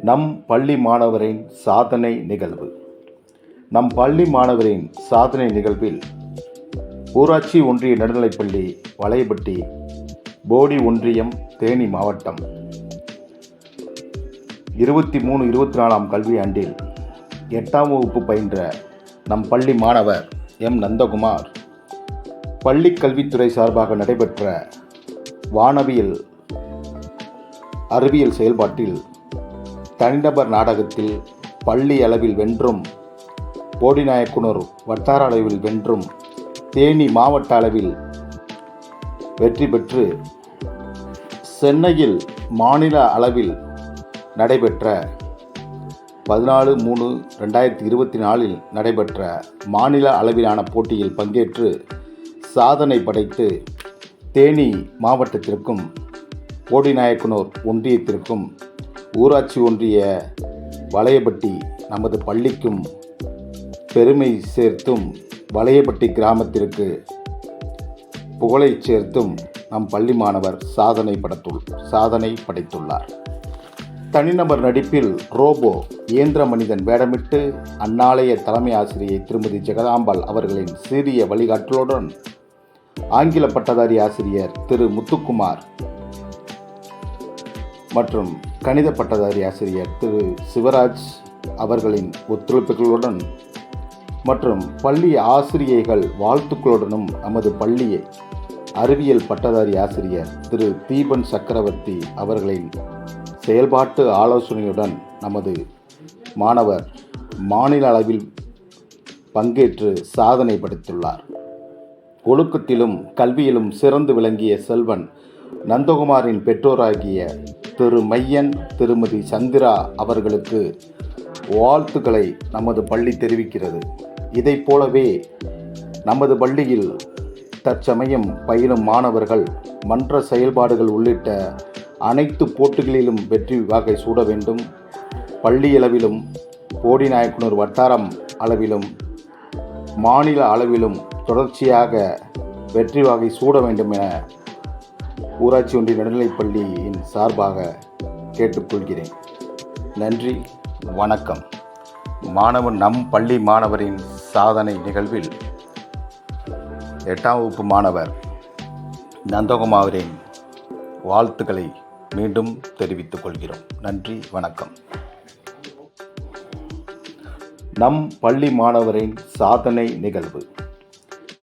நம் பள்ளி மாணவரின் சாதனை நிகழ்வு. நம் பள்ளி மாணவரின் சாதனை நிகழ்வில் ஊராட்சி ஒன்றிய நடுநிலைப்பள்ளி வளையப்பட்டி போடி ஒன்றியம் தேனி மாவட்டம். இருபத்தி மூணு இருபத்தி நாலாம் கல்வியாண்டில் எட்டாம் வகுப்பு பயின்ற நம் பள்ளி மாணவர் எம். நந்தகுமார் பள்ளி கல்வித்துறை சார்பாக நடைபெற்ற வானவியல் அறிவியல் செயல்பாட்டில் தனிநபர் நாடகத்தில் பள்ளி அளவில் வென்றும் போடிநாயக்குனர் வட்டார அளவில் வென்றும் தேனி மாவட்ட அளவில் வெற்றி பெற்று சென்னையில் மாநில அளவில் நடைபெற்ற பதினாலு மூணு ரெண்டாயிரத்தி இருபத்தி நாலில் நடைபெற்ற மாநில அளவிலான போட்டியில் பங்கேற்று சாதனை படைத்து தேனி மாவட்டத்திற்கும் போடிநாயக்கனூர் ஒன்றியத்திற்கும் ஊராட்சி ஒன்றிய வளையப்பட்டி நமது பள்ளிக்கும் பெருமை சேர்த்தும் வளையப்பட்டி கிராமத்திற்கு புகழை சேர்த்தும் நம் பள்ளி மாணவர் சாதனை படைத்துள் சாதனை படைத்துள்ளார். தனிநபர் நடிப்பில் ரோபோ இயந்திர மனிதன் வேடமிட்டு அந்நாளைய தலைமை ஆசிரியை திருமதி ஜெகதாம்பாள் அவர்களின் சீரிய வழிகாட்டலுடன் ஆங்கில பட்டதாரி ஆசிரியர் திரு முத்துக்குமார் மற்றும் கணித பட்டதாரி ஆசிரியர் திரு சிவராஜ் அவர்களின் ஒத்துழைப்புகளுடன் மற்றும் பள்ளி ஆசிரியைகள் வாழ்த்துக்களுடனும் நமது பள்ளியை அறிவியல் பட்டதாரி ஆசிரியர் திரு தீபன் சக்கரவர்த்தி அவர்களின் செயல்பாட்டு ஆலோசனையுடன் நமது மாணவர் மாநில அளவில் பங்கேற்று சாதனை படைத்துள்ளார். ஒழுக்கத்திலும் கல்வியிலும் சிறந்து விளங்கிய செல்வன் நந்தகுமாரின் பெற்றோராகிய திரு மையன் திருமதி சந்திரா அவர்களுக்கு வாழ்த்துக்களை நமது பள்ளி தெரிவிக்கிறது. இதைப் போலவே நமது பள்ளியில் தற்சமயம் பயிலும் மாணவர்கள் மன்ற செயல்பாடுகள் உள்ளிட்ட அனைத்து போட்டிகளிலும் வெற்றி வாகை சூட வேண்டும். பள்ளி அளவிலும் போடிநாயக்குனர் வட்டாரம் அளவிலும் மாநில அளவிலும் தொடர்ச்சியாக வெற்றி வாகை சூட வேண்டும் என ஊராட்சி ஒன்றிய நடுநிலைப்பள்ளியின் சார்பாக கேட்டுக்கொள்கிறேன். நன்றி வணக்கம். மாணவன் நம் பள்ளி மாணவரின் சாதனை நிகழ்வில் எட்டாம் வகுப்பு மாணவர் நந்தகுமாரின் வாழ்த்துக்களை மீண்டும் தெரிவித்துக் கொள்கிறோம். நன்றி வணக்கம். நம் பள்ளி மாணவரின் சாதனை நிகழ்வு.